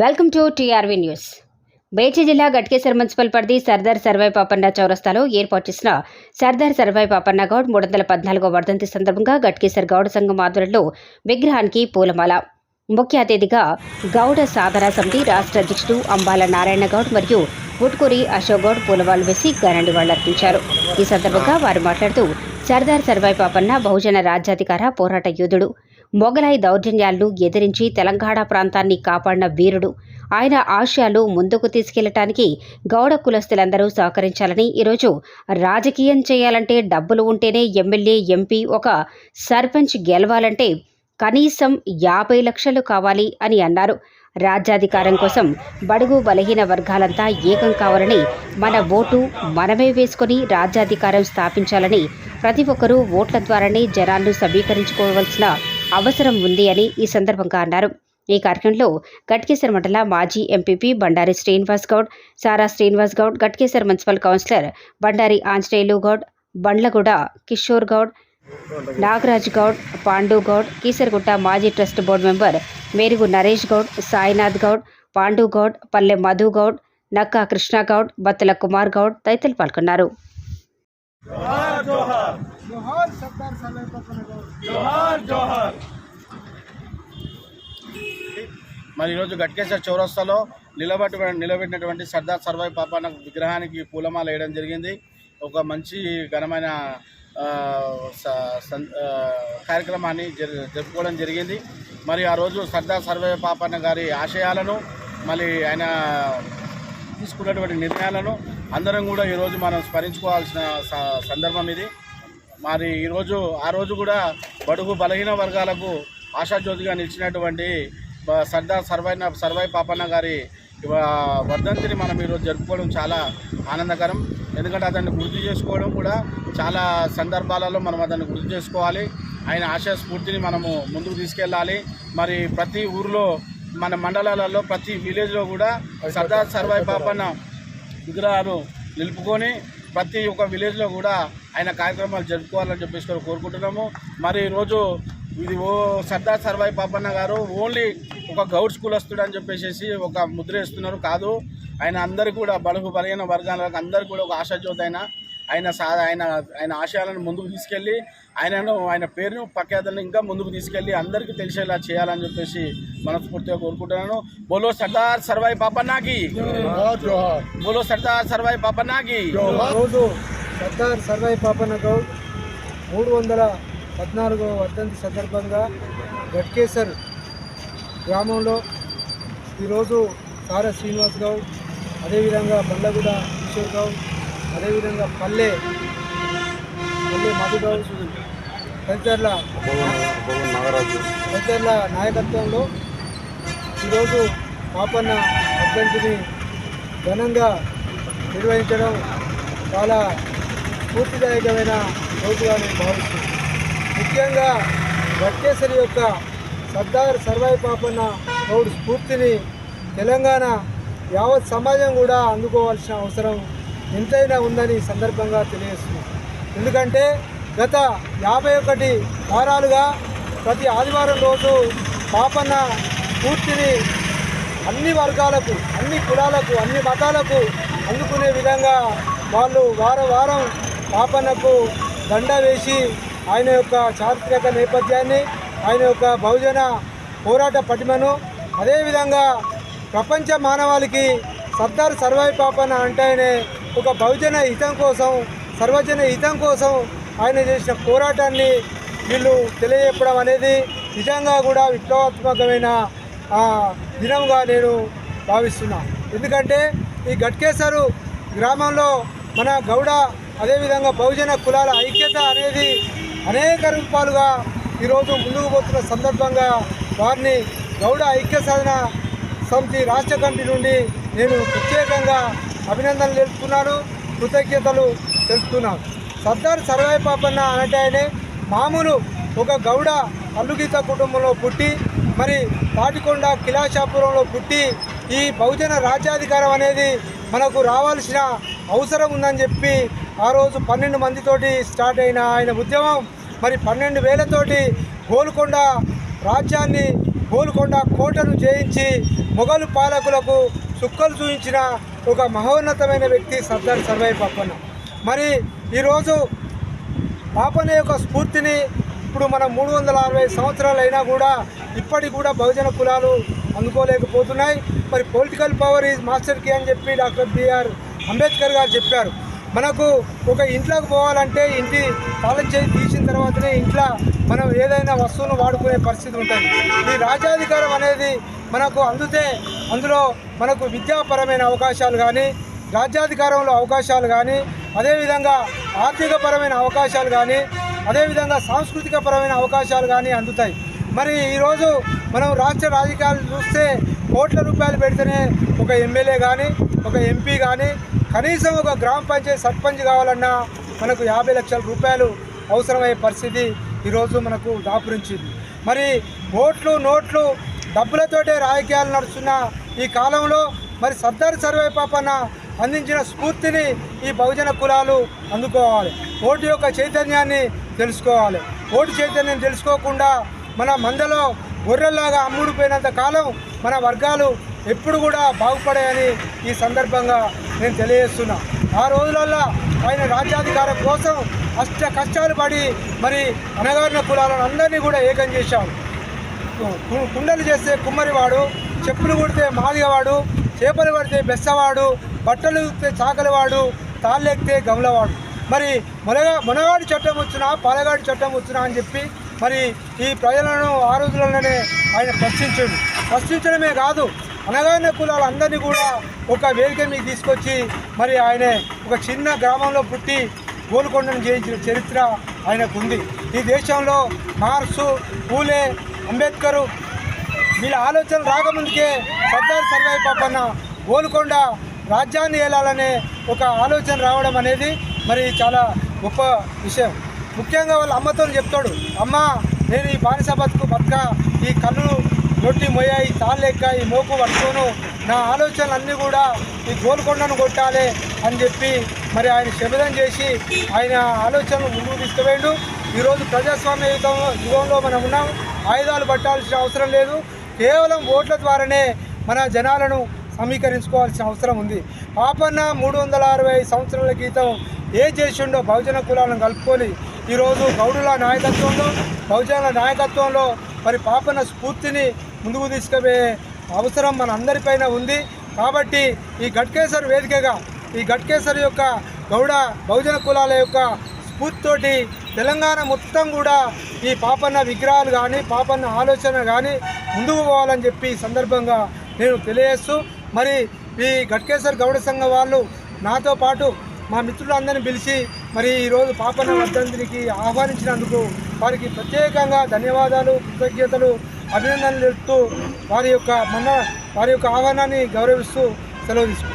Welcome to TRV news. బేచి జిల్లా Ghatkesar municipal పరిధి సర్దార్ సర్వాయి పాపన్న చౌరస్తాలో ఏర్పాటు చేసిన సర్దార్ సర్వాయి పాపన్న గౌడ్ మూడు వందల పద్నాలుగో వర్ధంతి సందర్భంగా గట్కేసర్ గౌడ సంఘం ఆధ్వర్యంలో విగ్రహానికి పూలమాల. ముఖ్య అతిథిగా గౌడ సాధన సమితి రాష్ట్ర అధ్యక్షుడు అంబాల నారాయణ గౌడ్ మరియు ఉట్కూరి అశోక్ గౌడ్ పూలమాలు వేసి ఘన అర్పించారు ఈ సందర్భంగా వారు మాట్లాడుతూ సర్దార్ సర్వాయి పాపన్న బహుజన రాజ్యాధికార పోరాట యోధుడు. మొఘలాయి దౌర్జన్యాలను ఎదిరించి తెలంగాణ ప్రాంతాన్ని కాపాడిన వీరుడు. ఆయన ఆశయాలు ముందుకు తీసుకెళ్ళటానికి గౌడ కులస్తులందరూ సహకరించాలని ఈరోజు రాజకీయం చేయాలంటే డబ్బులు ఉంటేనే ఎమ్మెల్యే ఎంపీ ఒక సర్పంచ్ గెలవాలంటే కనీసం యాభై లక్షలు కావాలి అని అన్నారు. రాజ్యాధికారం కోసం బడుగు బలహీన వర్గాలంతా ఏకం కావాలని మన ఓటు మనమే వేసుకొని రాజ్యాధికారం స్థాపించాలని ప్రతి ఒక్కరూ ఓట్ల ద్వారానే జనాలను సమీకరించుకోవాల్సిన అవసరం ఉంది అని ఈ సందర్భంగా అన్నారు. ఈ కార్యక్రమంలో గట్కేసర్ మండల మాజీ MPP Bandari Srinivas Goud Sara Srinivas Goud Ghatkesar municipal councillor Bandari Anjaneyulu Goud Bandlaguda Kishore Goud Nagaraj Goud Pandu Goud Keesaragutta మాజీ trust board member Merugu Naresh Goud Sainath Goud Pandu Goud Palle Madhu Goud Nakka Krishna Goud Battula Kumar Goud తదితరులు పాల్గొన్నారు. జోహార్ సర్వై జోహార్ జోహార్. మరి ఈరోజు గట్కేశ్వర చౌరస్తాలో నిలబెట్టు నిలబెట్టినటువంటి సర్దార్ సర్వాయి పాపాన విగ్రహానికి పూలమాల వేయడం జరిగింది. ఒక మంచి ఘనమైన కార్యక్రమాన్ని జరు- జరుపుకోవడం జరిగింది. మరి ఆ రోజు సర్దార్ సర్వాయి పాపన్న గారి ఆశయాలను మళ్ళీ ఆయన తీసుకున్నటువంటి నిర్ణయాలను అందరం కూడా ఈరోజు మనం స్మరించుకోవాల్సిన స- సందర్భం ఇది. మరి ఈరోజు ఆ రోజు కూడా బడుగు బలహీన వర్గాలకు ఆశాజ్యోతిగా నిలిచినటువంటి సర్దార్ సర్వైన సర్వై పాపన్న గారి వర్ధంతిని మనం ఈరోజు జరుపుకోవడం చాలా ఆనందకరం. ఎందుకంటే అతన్ని గుర్తు చేసుకోవడం కూడా చాలా సందర్భాలలో మనం అతన్ని గుర్తు చేసుకోవాలి. ఆయన ఆశయ స్ఫూర్తిని మనము ముందుకు తీసుకెళ్ళాలి. మరి ప్రతి ఊరిలో మన మండలాలలో ప్రతి విలేజ్లో కూడా సర్దార్ సర్వాయి పాపన్న విగ్రహాలు నిలుపుకొని ప్రతి ఒక్క విలేజ్లో కూడా ఆయన కార్యక్రమాలు జరుపుకోవాలని చెప్పేసి కూడా కోరుకుంటున్నాము. మరి ఈరోజు ఇది ఓ సర్దార్ సర్వాయి పాపన్న గారు ఓన్లీ ఒక గౌడ్ స్కూల్ వస్తుడు అని చెప్పేసి ఒక ముద్ర వేస్తున్నారు. కాదు ఆయన అందరికీ కూడా బలుగు బలహీన వర్గాలకు అందరికీ కూడా ఒక ఆశాజ్యోతి ఆయన. ఆయన సా ఆయన ఆయన ఆశయాలను ముందుకు తీసుకెళ్ళి ఆయనను ఆయన పేరును ప్రఖ్యాతలను ఇంకా ముందుకు తీసుకెళ్ళి అందరికీ తెలిసేలా చేయాలని చెప్పేసి మనస్ఫూర్తిగా కోరుకుంటున్నాను. బోలో సర్దార్ సర్వాయి పాపన్నాకి బోలో సర్దార్ సర్వాయి పాపన్నాకి రోజు సర్దార్ సర్వై పాపన్న గౌడ్ మూడు వందల పద్నాలుగో వర్ధంతి సందర్భంగా గట్కేసర్ గ్రామంలో ఈరోజు సార శ్రీనివాస్ గౌడ్ అదేవిధంగా బండ్లగూడ కిషోర్ గౌడ్ అదేవిధంగా పల్లె పల్లె మధు తదితరుల తదితరుల నాయకత్వంలో ఈరోజు పాపన్న అభ్యర్థిని ఘనంగా నిర్వహించడం చాలా స్ఫూర్తిదాయకమైన రోజుగా నేను భావిస్తున్నాను. ముఖ్యంగా వెంకటేశ్వరి యొక్క సర్దార్ సర్వాయి పాపన్న గౌడ్ స్ఫూర్తిని తెలంగాణ యావత్ సమాజం కూడా అందుకోవాల్సిన అవసరం ఎంతైనా ఉందని ఈ సందర్భంగా తెలియజేస్తున్నాం. ఎందుకంటే గత యాభై ఒకటి వారాలుగా ప్రతి ఆదివారం రోజు పాపన్న పూర్తిని అన్ని వర్గాలకు అన్ని కులాలకు అన్ని మతాలకు అందుకునే విధంగా వాళ్ళు వారం వారం పాపన్నకు దండ వేసి ఆయన యొక్క చారిత్రక నేపథ్యాన్ని ఆయన యొక్క బహుజన పోరాట పటిమను అదేవిధంగా ప్రపంచ మానవాళికి సర్దార్ సర్వాయి పాపన ఆయనే ఒక బహుజన హితం కోసం సర్వజన హితం కోసం ఆయన చేసిన పోరాటాన్ని వీళ్ళు తెలియజెప్పడం అనేది నిజంగా కూడా విప్లవాత్మకమైన దినంగా నేను భావిస్తున్నా. ఎందుకంటే ఈ గట్కేసరు గ్రామంలో మన గౌడ అదేవిధంగా బహుజన కులాల ఐక్యత అనేది అనేక రూపాలుగా ఈరోజు ముందుకు పోతున్న సందర్భంగా వారిని గౌడ ఐక్య సాధన సమితి రాష్ట్ర కమిటీ నుండి నేను ప్రత్యేకంగా అభినందనలు తెలుపుతున్నాను కృతజ్ఞతలు తెలుపుతున్నాను సర్దార్ సర్వాయి పాపన్న అంటే ఆయనే మామూలు ఒక గౌడ అల్లుగీత కుటుంబంలో పుట్టి మరి తాటికొండ కిలాషాపురంలో పుట్టి ఈ బహుజన రాజ్యాధికారం అనేది మనకు రావాల్సిన అవసరం ఉందని చెప్పి ఆ రోజు పన్నెండు మందితోటి స్టార్ట్ అయిన ఆయన ఉద్యమం మరి పన్నెండు వేలతోటి గోల్కొండ రాజ్యాన్ని గోల్కొండ కోటను జయించి మొఘలు పాలకులకు చుక్కలు చూపించిన ఒక మహోన్నతమైన వ్యక్తి సర్దార్ సర్వై పాపన్న. మరి ఈరోజు పాపన యొక్క స్ఫూర్తిని ఇప్పుడు మనం మూడు వందల అరవై సంవత్సరాలు అయినా కూడా ఇప్పటికి కూడా బహుజన కులాలు అందుకోలేకపోతున్నాయి. మరి political power is master key అని చెప్పి డాక్టర్ బిఆర్ అంబేద్కర్ గారు చెప్పారు. మనకు ఒక ఇంట్లోకి పోవాలంటే ఇంటి తాళం చేయి తీసిన తర్వాతనే ఇంట్లో మనం ఏదైనా వస్తువును వాడుకునే పరిస్థితి ఉంటుంది. ఈ రాజ్యాధికారం అనేది మనకు అందితే అందులో మనకు విద్యాపరమైన అవకాశాలు కానీ రాజ్యాధికారంలో అవకాశాలు కానీ అదేవిధంగా ఆర్థికపరమైన అవకాశాలు కానీ అదేవిధంగా సాంస్కృతిక పరమైన అవకాశాలు కానీ అందుతాయి. మరి ఈరోజు మనం రాష్ట్ర రాజకీయాలు చూస్తే కోట్ల రూపాయలు పెడితేనే ఒక ఎమ్మెల్యే కానీ ఒక ఎంపీ కానీ కనీసం ఒక గ్రామ పంచాయతీ సర్పంచ్ కావాలన్నా మనకు యాభై లక్షల రూపాయలు అవసరమయ్యే పరిస్థితి ఈరోజు మనకు దాపురించింది. మరి ఓట్లు నోట్లు డబ్బులతోటే రాజకీయాలు నడుస్తున్న ఈ కాలంలో మరి సర్దార్ సర్వే పాపన్న అందించిన స్ఫూర్తిని ఈ బహుజన కులాలు అందుకోవాలి. ఓటు యొక్క చైతన్యాన్ని తెలుసుకోవాలి. ఓటు చైతన్యం తెలుసుకోకుండా మన మందలో గొర్రెల్లాగా అమ్ముడుపోయినంత కాలం మన వర్గాలు ఎప్పుడు కూడా బాగుపడాయని ఈ సందర్భంగా నేను తెలియజేస్తున్నా. ఆ రోజులల్లో ఆయన రాజ్యాధికారం కోసం అష్ట కష్టాలు పడి మరి అనగారిన కులాలను అందరినీ కూడా ఏకం చేశాడు. కుండలు చేస్తే కుమ్మరివాడు చెప్పులు కొడితే మాదిగవాడు చేపలు పడితే బెస్సవాడు బట్టలు ఉత్తే చాకలివాడు తాళ్ళెక్కితే గమలవాడు మరి మొలగా మొనగాడి చట్టం వచ్చినా పాలగాడి చట్టం వచ్చినా అని చెప్పి మరి ఈ ప్రజలను ఆ రోజులలోనే ఆయన ప్రశ్నించాడు. ప్రశ్నించడమే కాదు అనగానే కులాలందరినీ కూడా ఒక వేదిక మీద తీసుకొచ్చి మరి ఆయన ఒక చిన్న గ్రామంలో పుట్టి గోల్కొండను జయించిన చరిత్ర ఆయనకు ఉంది ఈ దేశంలో మార్క్సు పూలే అంబేద్కరు వీళ్ళ ఆలోచన రాకముందుకే సర్దార్ సర్వాయి పాపన్న గోల్కొండ రాజ్యాన్ని ఏలాలనే ఒక ఆలోచన రావడం అనేది మరి చాలా గొప్ప విషయం. ముఖ్యంగా వాళ్ళ అమ్మతో చెప్తాడు అమ్మ నేను ఈ బానిస బతుకు బతుక ఈ కళ్ళు నొట్టి మొయ్య ఈ తాళ్ళెక్క ఈ మోకు పట్టుకోను. నా ఆలోచనలు అన్నీ కూడా ఈ గోల్కొండను కొట్టాలి అని చెప్పి మరి ఆయన శబదం చేసి ఆయన ఆలోచనలు ముందుకు తీసుకువేయండు ఈరోజు ప్రజాస్వామ్య యుగంలో యుగంలో మనం ఉన్నాం. ఆయుధాలు పట్టాల్సిన అవసరం లేదు. కేవలం ఓట్ల ద్వారానే మన జనాలను సమీకరించుకోవాల్సిన అవసరం ఉంది. పాపన్న మూడు వందల అరవై సంవత్సరాల క్రితం ఏ చేసిండో బహుజన కులాలను కలుపుకొని ఈరోజు గౌడుల నాయకత్వంలో బహుజనుల నాయకత్వంలో మరి పాపన్న స్ఫూర్తిని ముందుకు తీసుకుపోయే అవసరం మన అందరిపైన ఉంది. కాబట్టి ఈ గట్కేశ్వర్ వేదికగా ఈ గట్కేశ్వర్ యొక్క గౌడ బహుజన కులాల యొక్క స్ఫూర్తితోటి తెలంగాణ మొత్తం కూడా ఈ పాపన్న విగ్రహాలు కానీ పాపన్న ఆలోచన కానీ ముందుకు పోవాలని చెప్పి సందర్భంగా నేను తెలియజేస్తూ మరి ఈ గట్కేశ్వర్ గౌడ సంఘం వాళ్ళు నాతో పాటు మా మిత్రులందరినీ పిలిచి మరి ఈరోజు పాపన్న వర్ధంతికి ఆహ్వానించినందుకు వారికి ప్రత్యేకంగా ధన్యవాదాలు కృతజ్ఞతలు. అభినందనలు తెలుపుతూ వారి యొక్క మన వారి యొక్క ఆహ్వానాన్ని గౌరవిస్తూ సెలవు తీసుకుంటాం